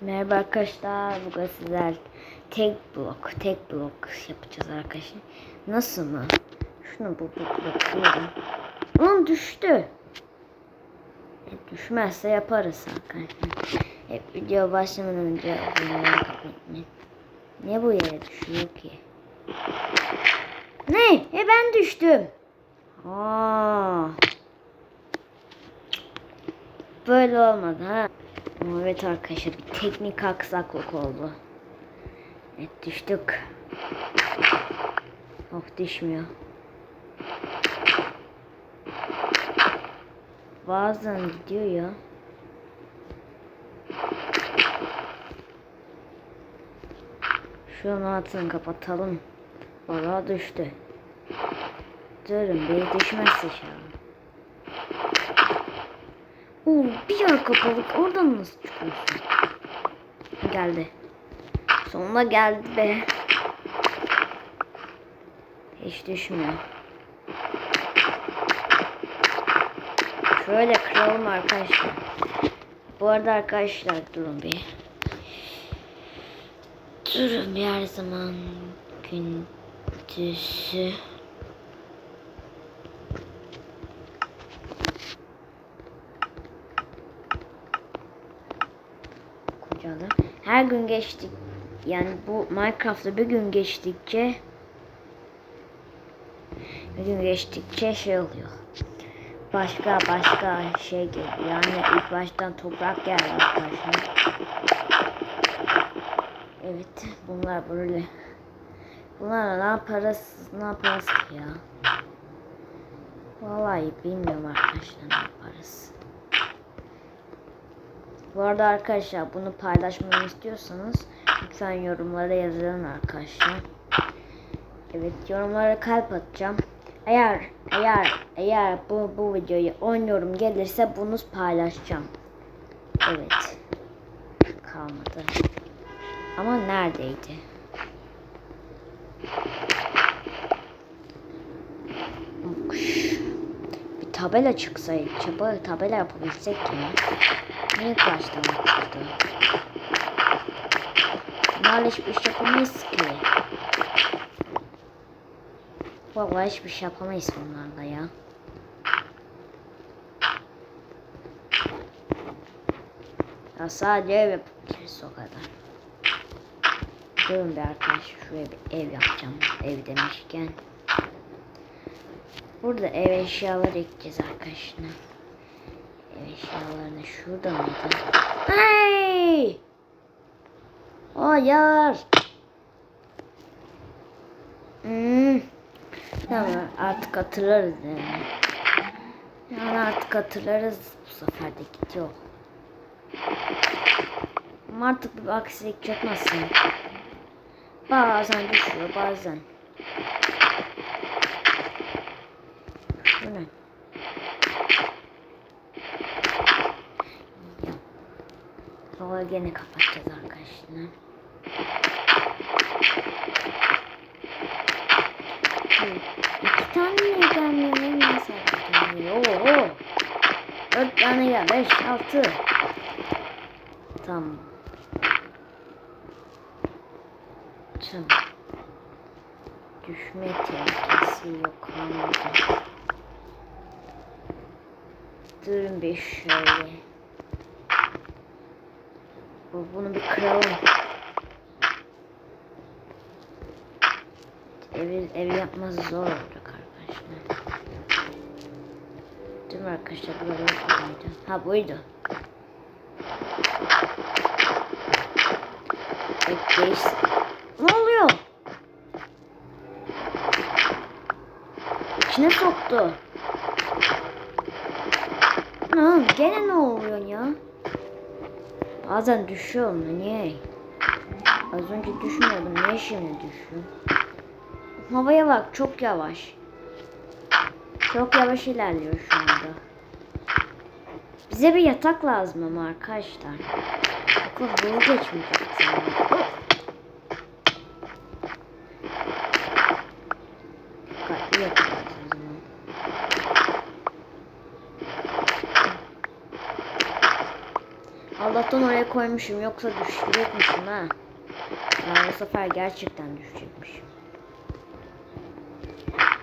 Merhaba arkadaşlar. Bugün sizler tek blok, tek blok yapacağız arkadaşlar. Nasıl mı? Şunu bu bakıyorum. Lan düştü. E, düşmezse yaparız arkadaşlar. Hep video başlamadan önce abone olmayı. Niye bu yere düşüyor ki? Ne? E ben düştüm. Aa. Böyle olmadı ha. Evet arkadaşlar bir teknik aksaklık oldu. Evet düştük. Oh düşmüyor. Bazen gidiyor ya. Şunun altını kapatalım. Valla düştü. Durun bir düşmezse şu an. Oo, bir yer kapalı. Oradan nasıl çıkıyorsun? Geldi. Sonunda geldi be. Hiç düşmüyor. Şöyle kıralım arkadaşlar. Bu arada arkadaşlar durun bir. Durun bir her zaman gündüzü. Her gün geçtik yani bu Minecraft'ta bir gün geçtikçe bir gün geçtikçe şey oluyor. Başka başka şey geliyor. Yani ilk baştan toprak geldi arkadaşlar. Evet bunlar böyle. Bunlar ne yaparız ne yaparız ki ya? Vallahi bilmiyorum arkadaşlar ne yaparız. Bu arada arkadaşlar bunu paylaşmamı istiyorsanız lütfen yorumlara yazın arkadaşlar. Evet yorumlara kalp atacağım. Eğer eğer eğer bu bu videoya 10 yorum gelirse bunu paylaşacağım. Evet. Kalmadı. Ama neredeydi? Bir tabela çıksa, çaba tabela yapabilsek ya. Baştan çıktı? Bunlarla hiçbir şey yapamayız ki. Vallahi hiçbir şey yapamayız bunlarla ya. Ya sadece ev yapabiliriz o kadar. Durun bir arkadaş şuraya bir ev yapacağım. Ev demişken. Burada ev eşyaları ekleyeceğiz arkadaşlar. Eşyalarını şurada mıydı? Hey! Hayır. Hmm. Tamam artık hatırlarız yani. Yani artık hatırlarız bu sefer de gidiyor. Ama artık bir aksilik çıkmasın. Bazen düşüyor bazen. Bu ne? Hava gene kapatacağız arkadaşlar. İki tane niye gelmiyor? Ne nasıl? Oo. Dört tane gel. Beş, altı. Tamam. Tamam. Düşme tehlikesi yok anladım. Durun bir şöyle. Bu- Bunu bir kıralım. Evi, evi yapması zor olacak arkadaşlar. Değil mi arkadaşlar? Böyle muydu? Ha buydu. Bekleyiş. Ne oluyor? İçine soktu. Ha, gene ne oluyor ya? Bazen düşüyor mu? Niye? Az önce düşmüyordum. Niye şimdi düşüyor? Havaya bak çok yavaş. Çok yavaş ilerliyor şu anda. Bize bir yatak lazım ama arkadaşlar. Okul bunu geçmeyecek sanırım. Dikkatli yapacağız o zaman. Allah Allah'tan oraya koymuşum yoksa düşecekmişim ha. Ya bu sefer gerçekten düşecekmişim.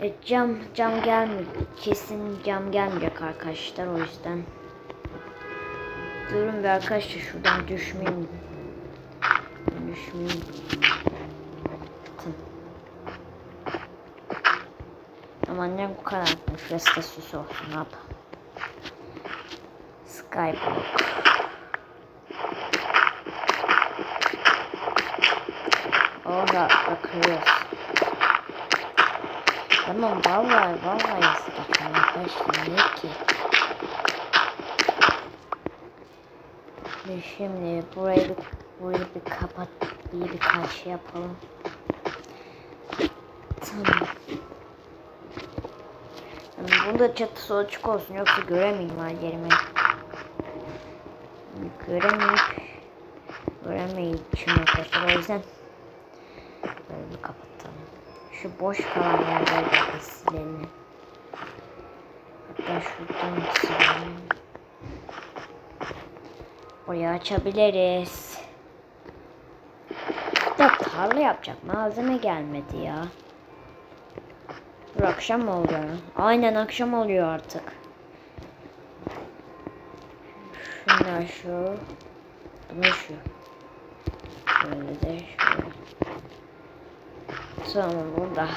E, cam cam gelmiyor. Kesin cam gelmeyecek arkadaşlar o yüzden. Durun bir arkadaşlar şuradan düşmeyeyim. Düşmeyeyim. Tamam. Aman ne bu kadar. Şurası da süs olsun ne yapalım. Skyblock. Orada bakıyoruz. Tamam vallahi vallahi sıkıntı arkadaşlar ne ki? Ve şimdi burayı bir, burayı bir kapat bir birkaç şey yapalım. Tamam. Yani bunda çatısı açık olsun yoksa göremeyeyim her yerimi. Göremeyip göremeyeceğim arkadaşlar o yüzden bir. Şu boş kalan yerleri de silelim. Hatta şuradan silelim. Orayı açabiliriz. Da tarla yapacak malzeme gelmedi ya. Dur akşam oluyor? Aynen akşam oluyor artık. Şunlar şu. Bu ne şu? Böyle de şu. Tamam burada.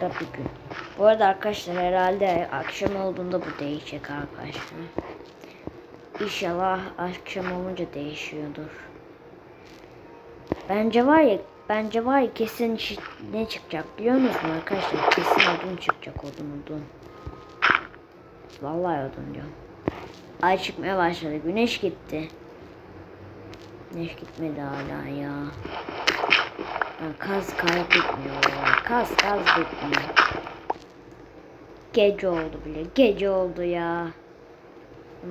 Da bir gün. Bu arada arkadaşlar herhalde akşam olduğunda bu değişecek arkadaşlar. İnşallah akşam olunca değişiyordur. Bence var ya bence var ya kesin ne çıkacak biliyor musunuz arkadaşlar? Kesin odun çıkacak odun odun. Vallahi odun diyorum. Ay çıkmaya başladı. Güneş gitti. Güneş gitmedi hala ya. Kaz bitmiyor. ya. Kaz kaz bitmiyor. Gece oldu bile. Gece oldu ya.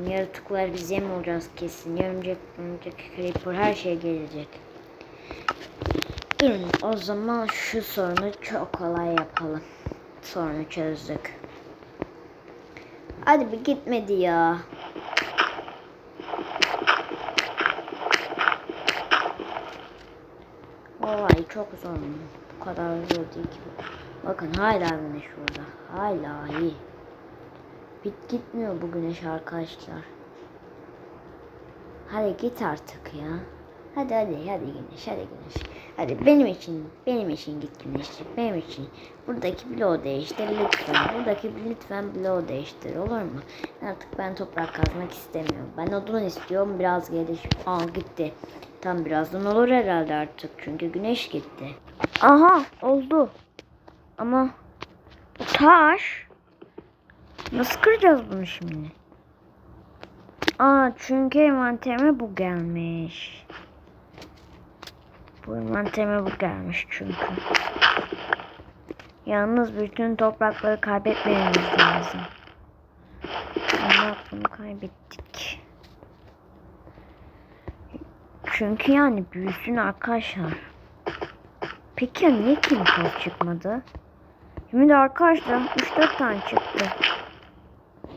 Yaratıklar biz yem olacağız kesin. Örümcek, örümcek, creeper her şey gelecek. Durun o zaman şu sorunu çok kolay yapalım. Sorunu çözdük. Hadi bir gitmedi ya. Vallahi çok zor. Bu kadar zor değil ki. Bakın hala güneş orada. Hala iyi. Bit gitmiyor bu güneş arkadaşlar. Hadi git artık ya. Hadi hadi hadi güneş hadi güneş. Hadi benim için benim için git güneş. Benim için. Buradaki bloğu değiştir lütfen. Buradaki lütfen bloğu değiştir olur mu? Artık ben toprak kazmak istemiyorum. Ben odun istiyorum biraz geliş. Aa gitti. Tam birazdan olur herhalde artık. Çünkü güneş gitti. Aha oldu. Ama bu taş. Nasıl kıracağız bunu şimdi? Aa çünkü envanterime bu gelmiş. Bu envanterime bu gelmiş çünkü. Yalnız bütün toprakları kaybetmememiz lazım. Allah bunu kaybettik. Çünkü yani büyüsün arkadaşlar. Peki ya niye kimse çıkmadı? Şimdi de arkadaşlar 3-4 tane çıktı.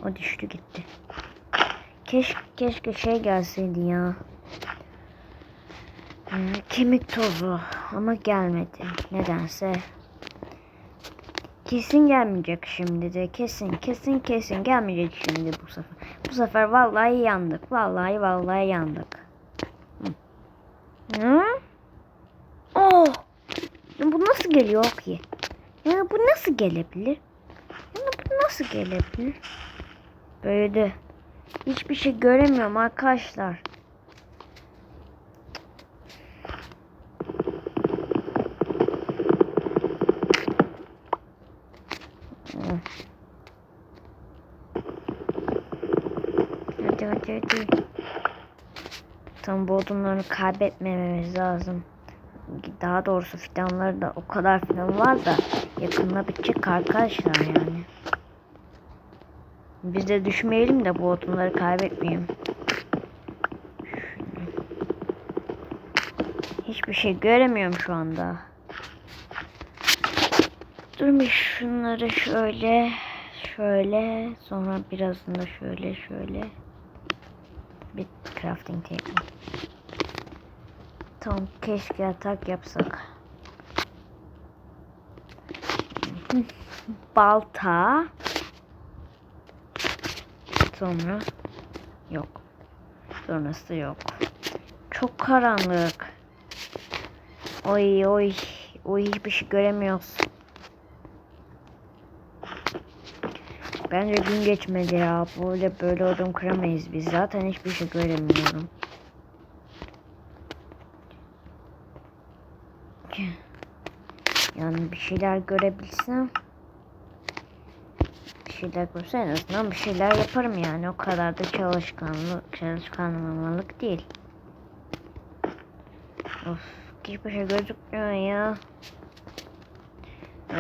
O düştü gitti. Keşke, keşke şey gelseydi ya. Ee, kemik tozu ama gelmedi. Nedense. Kesin gelmeyecek şimdi de. Kesin kesin kesin gelmeyecek şimdi bu sefer. Bu sefer vallahi yandık. Vallahi vallahi yandık. Oh! Ya bu nasıl geliyor ki? Ya bu nasıl gelebilir? Ya bu nasıl gelebilir? Böyle de hiçbir şey göremiyorum arkadaşlar. Hadi hadi hadi. Tam bu odunları kaybetmememiz lazım. Daha doğrusu fidanları da o kadar fidan var da yakında bitecek arkadaşlar yani. Biz de düşmeyelim de bu odunları kaybetmeyelim. Hiçbir şey göremiyorum şu anda. Dur bir şunları şöyle şöyle sonra birazını da şöyle şöyle bir crafting table. Tamam keşke yatak yapsak. Balta. Sonra yok. Sonrası yok. Çok karanlık. Oy oy. Oy hiçbir şey göremiyoruz. Bence gün geçmedi ya. Böyle böyle odun kıramayız biz. Zaten hiçbir şey göremiyorum. Yani bir şeyler görebilsem bir şeyler görsem en azından bir şeyler yaparım yani. O kadar da çalışkanlık, çalışkanlamalık değil. Of, hiçbir şey gözükmüyor ya.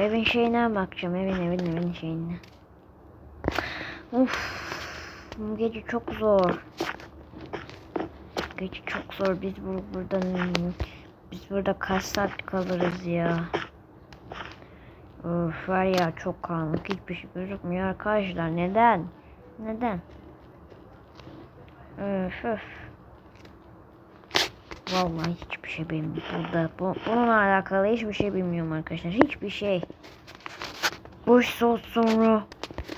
Evin şeyine bakacağım. Evin evin evin şeyine. Of. Bu gece çok zor. Gece çok zor. Biz bu buradan biz burada kaç saat kalırız ya. Of var ya çok karanlık. Hiçbir şey gözükmüyor arkadaşlar. Neden? Neden? Öf öf. Vallahi hiçbir şey bilmiyorum burada. Bu, bununla alakalı hiçbir şey bilmiyorum arkadaşlar. Hiçbir şey. Boş saat sonra.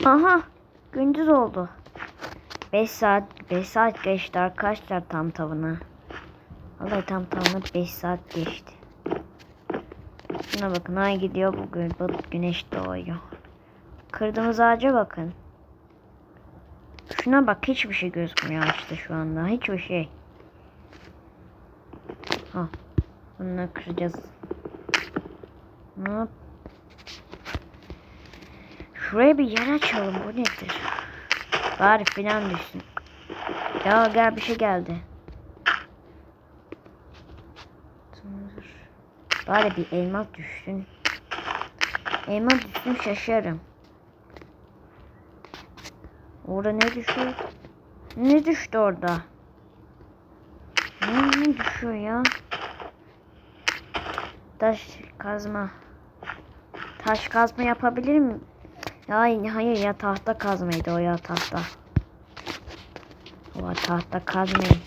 Aha. Gündüz oldu. 5 saat 5 saat geçti arkadaşlar tam tavına. Vallahi tam tavına 5 saat geçti. Şuna bakın ay gidiyor bugün. Bak güneş doğuyor. Kırdığımız ağaca bakın. Şuna bak hiçbir şey gözükmüyor ağaçta şu anda. Hiçbir şey. Ha. Bunları kıracağız. Yap? Şuraya bir yer açalım. Bu nedir? Bari filan düşsün. Ya gel bir şey geldi. Bari bir elma düşsün. Elma düşsün şaşarım. Orada ne düşüyor? Ne düştü orada? Ne, ne düşüyor ya? Taş kazma. Taş kazma yapabilir mi? Hayır, hayır ya tahta kazmaydı o ya tahta. O tahta kazmayı.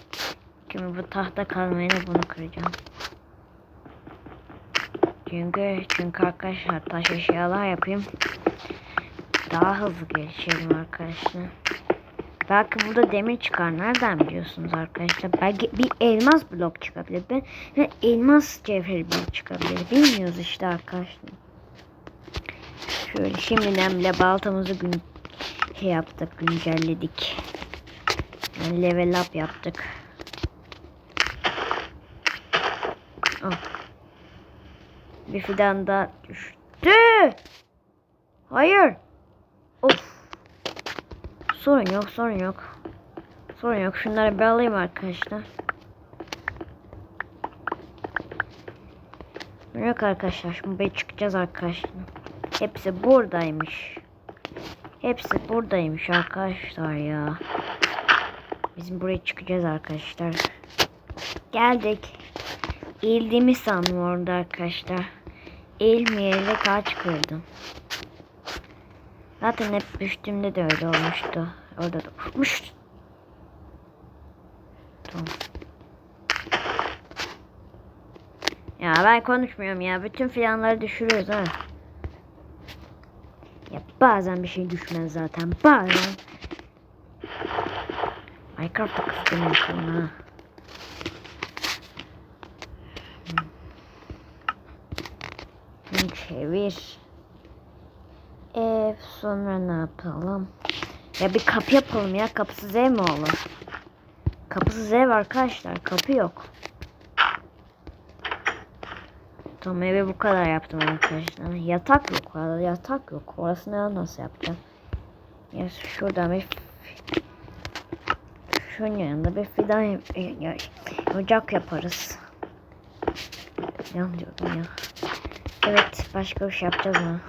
Şimdi bu tahta kazmayla bunu kıracağım. Çünkü çünkü arkadaşlar taş eşyalar yapayım. Daha hızlı geçelim arkadaşlar. Belki burada demir çıkar. Nereden biliyorsunuz arkadaşlar? Belki bir elmas blok çıkabilir. Ben elmas cevheri blok çıkabilir. Bilmiyoruz işte arkadaşlar. Şöyle şimdiden bile baltamızı gün şey yaptık, güncelledik. Yani level up yaptık. Oh. Bir fidan da düştü. Hayır. Of. Sorun yok, sorun yok. Sorun yok. Şunları bir alayım arkadaşlar. Yok arkadaşlar. Şimdi çıkacağız arkadaşlar. Hepsi buradaymış. Hepsi buradaymış arkadaşlar ya. Bizim buraya çıkacağız arkadaşlar. Geldik. Eğildiğimi sandım orada arkadaşlar. Eğilmeyerek kaç kırdım. Zaten hep düştüğümde de öyle olmuştu. Orada da uçmuş. Tamam. Ya ben konuşmuyorum ya. Bütün filanları düşürüyoruz ha. Bazen bir şey düşmez zaten. Bazen. Minecraft'ta kıskanıyorsun ha. Çevir. Ev sonra ne yapalım? Ya bir kapı yapalım ya. Kapısız ev mi olur? Kapısız ev arkadaşlar. Kapı yok. Tamam evi bu kadar yaptım arkadaşlar. Yatak yok orada. Yatak yok. Orasını nasıl yapacağım? Ya şuradan bir şunun yanında bir fidan yap ya, ocak yaparız. Yan diyordum ya. Evet başka bir şey yapacağız mı?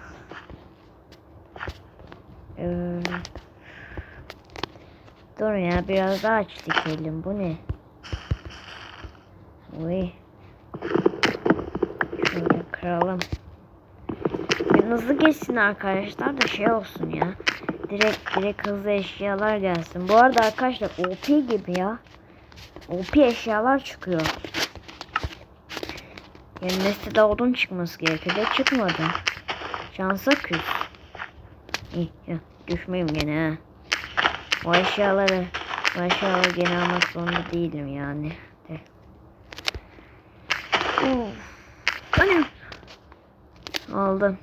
Ee, dur ya biraz daha aç dikelim. Bu ne? Uy. Kıralım. Bir hızlı geçsin arkadaşlar da şey olsun ya. Direkt direkt hızlı eşyalar gelsin. Bu arada arkadaşlar OP gibi ya. OP eşyalar çıkıyor. Yani Neste'de odun çıkması gerekiyor. De çıkmadı. Şansa küs. İyi ya, düşmeyeyim gene ha. O eşyaları, o eşyaları gene almak zorunda değilim yani. De. Of. Anam. Aldım.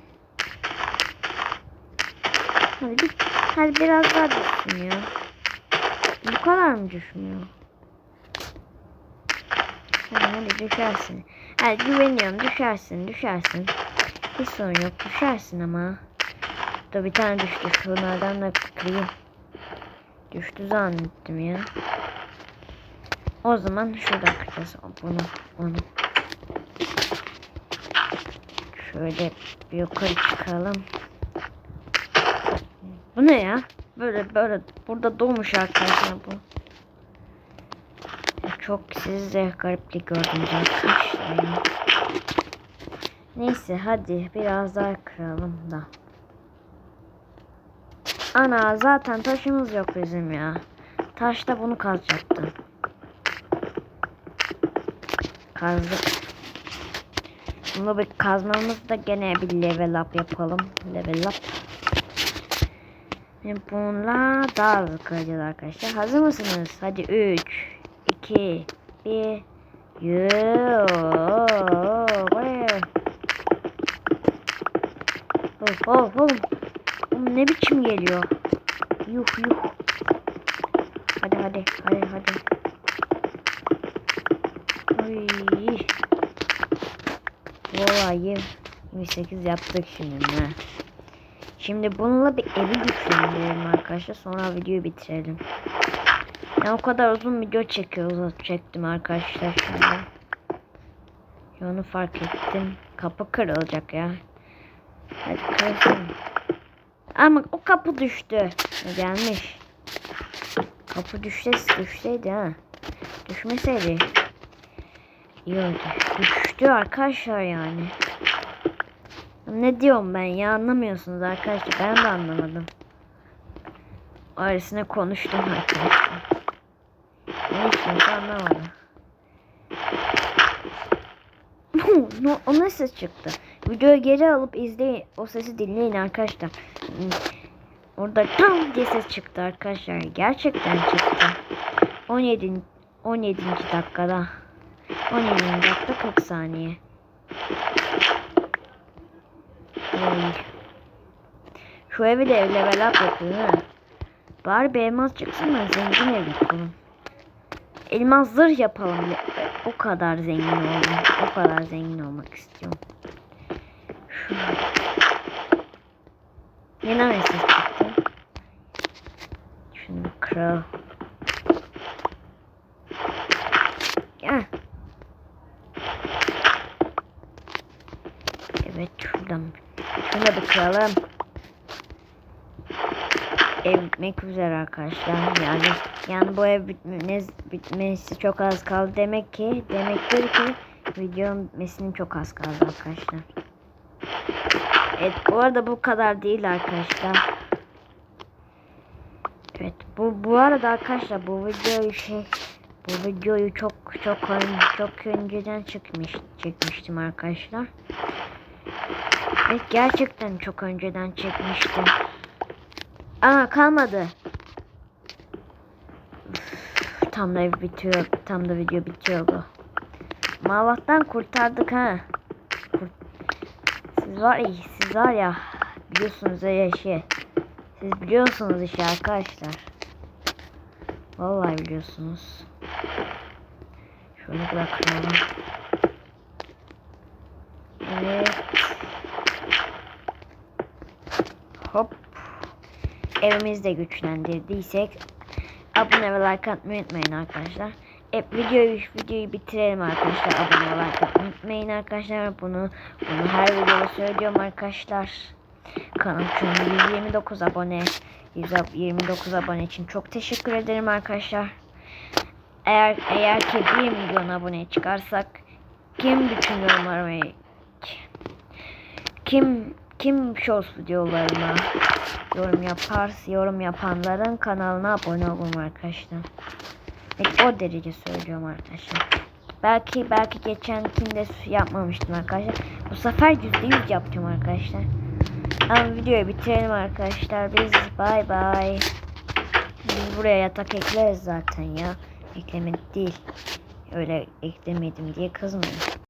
Hadi, bir, hadi biraz daha düşsün. Bu kadar mı düşmüyor? Hadi düşersin. Hadi güveniyorum düşersin düşersin. Hiç sorun yok düşersin ama. Da bir tane düştü şunlardan da kırayım. Düştü zannettim ya. O zaman şuradan kıracağız bunu onu. Şöyle bir yukarı çıkalım. Bu ne ya? Böyle böyle burada doğmuş arkadaşlar bu. Çok siz de gariplik gördünüz arkadaşlar. Neyse hadi biraz daha kıralım da. Ana zaten taşımız yok bizim ya. Taşta bunu kazacaktım. Kazdık. Bunu bir kazmamız da gene bir level up yapalım. Level up. Şimdi bununla daha hızlı kıracağız arkadaşlar. Hazır mısınız? Hadi 3, 2, 1. Yoo. Of of of. Oğlum ne biçim geliyor? Yuh yuh. Hadi hadi hadi hadi. Oy. Vallahi 28 yaptık şimdi. Ha. Şimdi bununla bir evi güçlendirelim arkadaşlar. Sonra videoyu bitirelim. Ya o kadar uzun video çekiyoruz. Çektim arkadaşlar şimdi. Onu fark ettim. Kapı kırılacak ya. Hadi kırsın. Ama o kapı düştü. Gelmiş. Kapı düşse düşseydi ha. Düşmeseydi. İyi oldu. Düştü arkadaşlar yani. Ne diyorum ben ya anlamıyorsunuz arkadaşlar. Ben de anlamadım. Öylesine konuştum arkadaşlar. Ne işinizi anlamadım. no, o ne ses çıktı? Videoyu geri alıp izleyin. O sesi dinleyin arkadaşlar. Orada tam diye ses çıktı arkadaşlar. Gerçekten çıktı. 17 17. dakikada. 17. dakika 40 saniye. Oy. Şu evi de level up yapıyor ha. Bari bir elmas çıksın da zengin ev yapalım. Elmas yapalım. O kadar zengin oldum. O kadar zengin olmak istiyorum. Şu. Yine mesaj çıktı. Şunu kral. Gel. Şuradan. Şunu da kıralım. Ev bitmek üzere arkadaşlar. Yani yani bu ev bitme, bitmesi çok az kaldı demek ki demektir ki videonun bitmesinin çok az kaldı arkadaşlar. Evet bu arada bu kadar değil arkadaşlar. Evet bu bu arada arkadaşlar bu videoyu şey bu videoyu çok çok çok önceden çıkmış çekmiştim arkadaşlar. Evet gerçekten çok önceden çekmiştim. Aa kalmadı. Üf, tam da bitiyor. Tam da video bitiyordu. Mavattan kurtardık ha. Siz var ya, siz var ya biliyorsunuz ya şey. Siz biliyorsunuz işi arkadaşlar. Vallahi biliyorsunuz. Şöyle bırakalım. Evet. Hop. Evimizi de güçlendirdiysek abone ve like atmayı unutmayın arkadaşlar. E, videoyu videoyu bitirelim arkadaşlar. Abone ve like atmayı unutmayın arkadaşlar. Bunu bunu her videoda söylüyorum arkadaşlar. Kanal an 129 abone. 129 abone için çok teşekkür ederim arkadaşlar. Eğer eğer ki 1 milyon abone çıkarsak kim bütün yorumlarımı kim kim shorts videolarıma yorum yaparsa yorum yapanların kanalına abone olun arkadaşlar. O derece söylüyorum arkadaşlar. Belki belki geçenkinde su yapmamıştım arkadaşlar. Bu sefer yüzde yüz yapacağım arkadaşlar. Ama videoyu bitirelim arkadaşlar. Biz bay bay. Biz buraya yatak ekleriz zaten ya. Eklemedik değil. Öyle eklemedim diye kızmayın.